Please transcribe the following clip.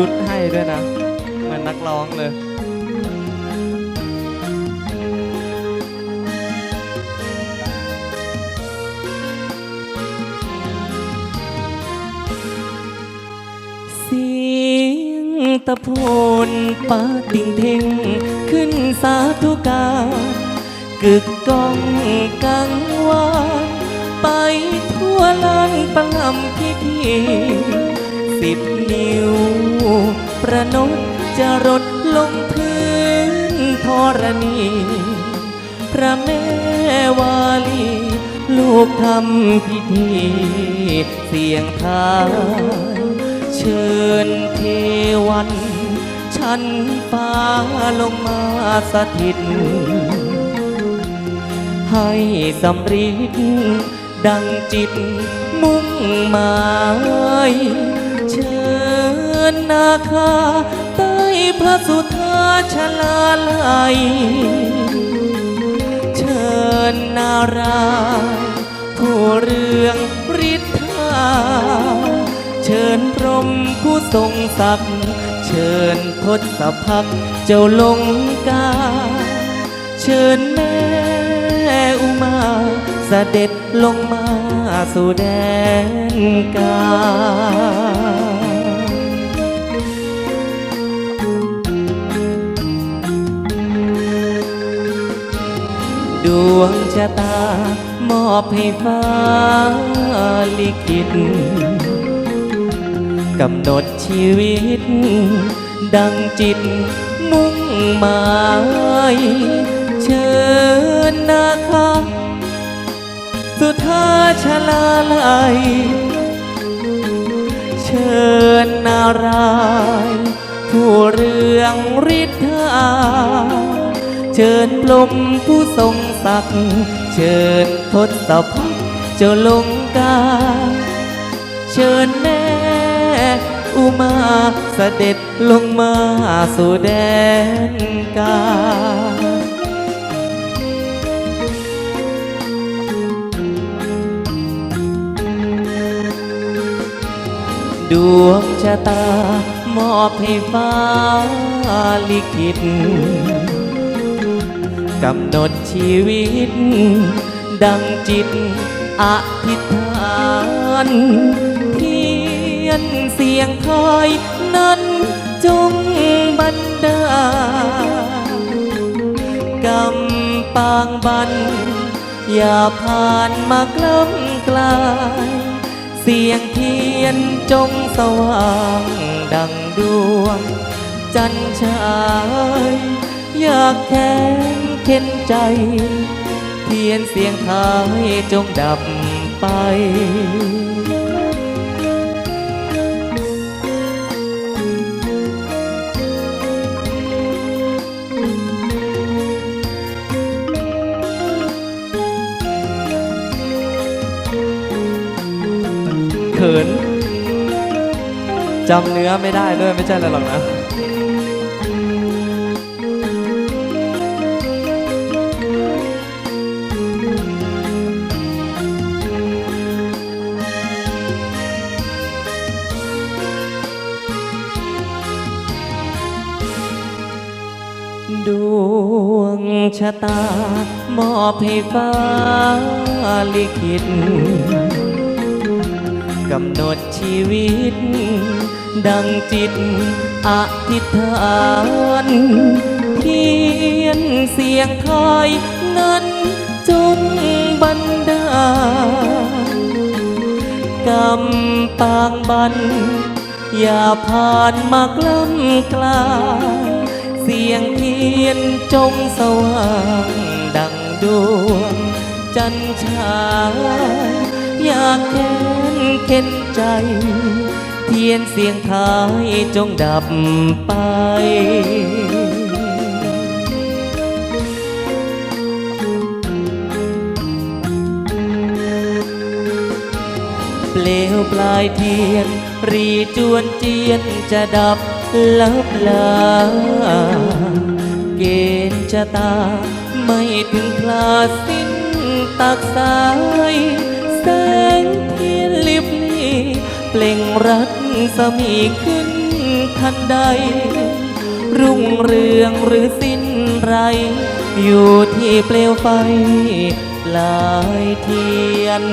ชุดให้ด้วยนะเหมือนนักร้องเลยเสียงตะโพนปาติงเทงขึ้นสาธุการกึกก้องกังวานไปทั่วลานประลำพิธี สิบนิ้ว ประนมจะรดลงพื้นธรณี พระแม่วาลี ลูกทำพิธี เสียงทายเชิญเทวันฉันฟ้าลงมาสถิต ให้สำริดดังจิตมุ่งหมาย ญนาคาใต้พระสุธาชลาลัย เชิญนารายผู้เรืองฤทธา เชิญพรมผู้ทรงศักดิ์เชิญทศพักดิ์เจ้าลงกา เชิญแม่อุมาเสด็จลงมาสู่แดนกา ดวงชะตามอบให้ฟ้าลิขิตกำหนดชีวิต ดังจิตมุ่งหมายเชิญนาคาสุธาชลาลัยเชิญนารายผู้เรืองฤทธาเชิญพลมผู้ทรง ศักดิ์เชิญทศพักเจ้าลงกา เชิญแม่อุมาเสด็จลงมาสู่แดนกาดวงชะตามอบให้ฟ้าลิขิต กำหนดชีวิต ดังจิตอธิษฐานเทียนเสียงคอยนั้นจงบันดากำปางบัน อย่าผ่านมากล้ำกลาย เสียงเทียนจงสว่างดังดวง จันทรายอยากแค้น เข็นใจ เทียนเสียงท้ายจงดับไปเขินจำเนื้อไม่ได้ด้วยไม่ใช่อะไรหรอกนะ ดวงชะตา มอบให้ฟ้าลิขิตกำหนดชีวิต ดังจิตอธิษฐานเทียนเสียงคอยนั้นจงบันดาลกำปางบัน อย่าผ่านมากล้ำกลาย สียงเทียนจงสว่างดังดวงจันทรายอยากแค้นเข็นใจ เทียนเสียงท้ายจงดับไปเปลวปลายเทียน รีจวนเจียนจะดับ ลับลา เกณฑ์ชะตา ไม่ถึงคลาสิ้นตักสาย แสงเทียนลิบลีเปล่งรัศมีขึ้นทันใด รุ่งเรืองหรือสิ้นไร อยู่ที่เปลวไฟลายเทียน